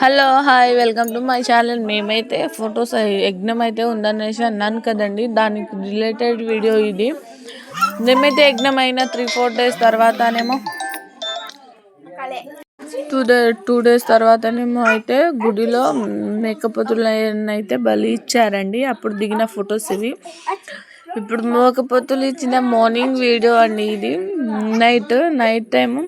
Hello hi welcome to my channel. మేమైతే photos యజ్ఞం అయితే ఉందనేసి అన్నాను కదండి. దానికి రిలేటెడ్ వీడియో ఇది. మేమైతే యజ్ఞం అయిన త్రీ ఫోర్ డేస్ తర్వాతనేమో టూ డే టూ డేస్ తర్వాతనేమో అయితే గుడిలో మేకపోతులను అయితే బలి ఇచ్చారండి. అప్పుడు దిగిన ఫొటోస్ ఇవి. ఇప్పుడు మేకపోతులు ఇచ్చిన మార్నింగ్ వీడియో అండి ఇది. Night night time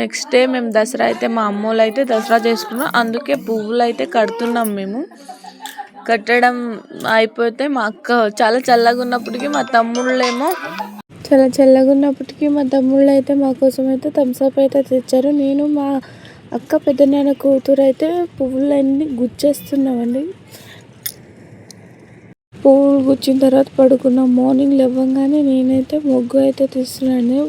next day మేము దసరా అయితే మా అమ్మోళ్ళు అయితే దసరా చేసుకున్నాం. అందుకే పువ్వులు అయితే కడుతున్నాం మేము. కట్టడం అయిపోతే మా అక్క చాలా చల్లగా ఉన్నప్పటికీ మా తమ్ముళ్ళేమో చాలా చల్లగా ఉన్నప్పటికీ మా తమ్ముళ్ళు అయితే మా కోసం అయితే థమ్స్అప్ అయితే తెచ్చారు. నేను మా అక్క పెద్దనాన్న కూతురు అయితే పువ్వులన్నీ గుచ్చేస్తున్నామండి. పువ్వులు గుచ్చిన తర్వాత పడుకున్నాం. మార్నింగ్ లేవగానే నేనైతే మొగ్గు అయితే తీస్తున్నాను.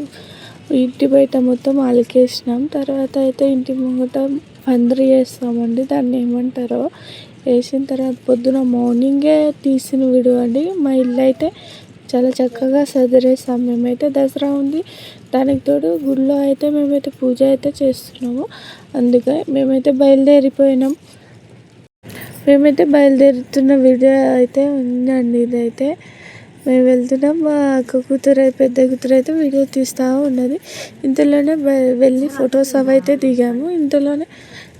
ఇంటి బయట మొత్తం అలికేసినాం తర్వాత అయితే ఇంటి ముంగట పందిరి వేస్తామండి. దాన్ని ఏమంటారో? వేసిన తర్వాత పొద్దున మార్నింగే తీసిన వీడియో అండి. మా ఇల్లు అయితే చాలా చక్కగా సదిరేస్తాం మేమైతే దసరా ఉంది. దానికి తోడు గుడిలో అయితే మేమైతే పూజ అయితే చేస్తున్నాము. అందుకే మేమైతే బయలుదేరిపోయినాం. మేమైతే బయలుదేరుతున్న వీడియో అయితే ఉందండి. ఇదైతే మేము వెళ్తున్నాం. మా అక్క కూతురు పెద్ద కూతురు అయితే వీడియో తీస్తూ ఉన్నది. ఇంతలోనే వెళ్ళి ఫొటోస్ అవి అయితే దిగాము. ఇంతలోనే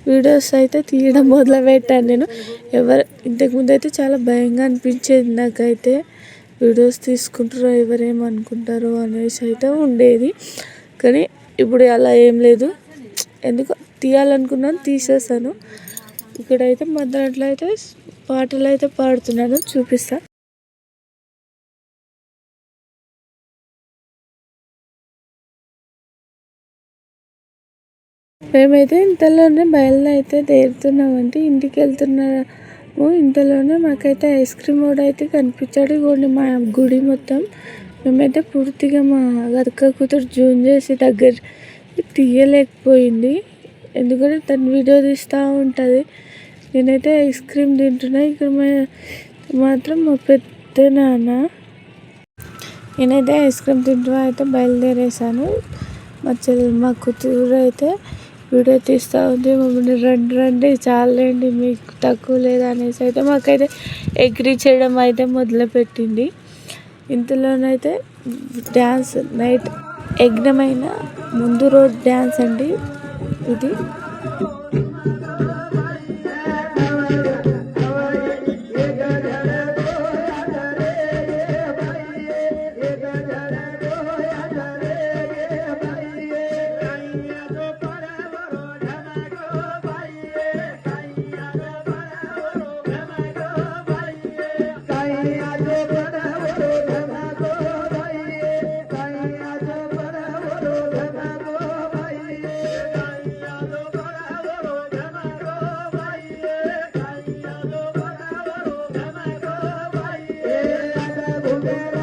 వీడియోస్ అయితే తీయడం మొదలు పెట్టాను నేను. ఎవరు ఇంతకుముందు అయితే చాలా భయంగా అనిపించేది నాకైతే. వీడియోస్ తీసుకుంటారో ఎవరేమనుకుంటారో అనేసి అయితే ఉండేది. కానీ ఇప్పుడు అలా ఏం లేదు. ఎందుకు తీయాలనుకున్నాను తీసేసాను. ఇక్కడైతే మధ్యలో అయితే పాటలు అయితే పాడుతున్నాను. చూపిస్తాను మేమైతే ఇంతలోనే బయలుదేరైతే దేరుతున్నామంటే ఇంటికి వెళ్తున్నాము ఇంతలోనే మాకైతే ఐస్ క్రీమ్ వాడు అయితే కనిపించాడు. ఇవ్వండి మా గుడి మొత్తం. మేమైతే పూర్తిగా మా అక్క కూతురు జూన్ చేసి దగ్గర తీయలేకపోయింది. ఎందుకంటే తను వీడియో తీస్తూ ఉంటుంది. నేనైతే ఐస్ క్రీమ్ తింటున్నా. ఇక్కడ మాత్రం మా పెద్ద నాన్న. నేనైతే ఐస్ క్రీమ్ తింటున్నా అయితే బయలుదేరేసాను మా చెల్లి మా కూతురు అయితే వీడియో తీస్తూ ఉంది. మమ్మల్ని రండి రండి. చాలండి మీకు తక్కువ లేదా అనేసి అయితే మాకైతే ఎగ్రీ చేయడం అయితే మొదలుపెట్టింది. ఇంతలోనైతే డ్యాన్స్ నైట్ యజ్ఞమైన ముందు రోజు డ్యాన్స్ అండి ఇది. Thank.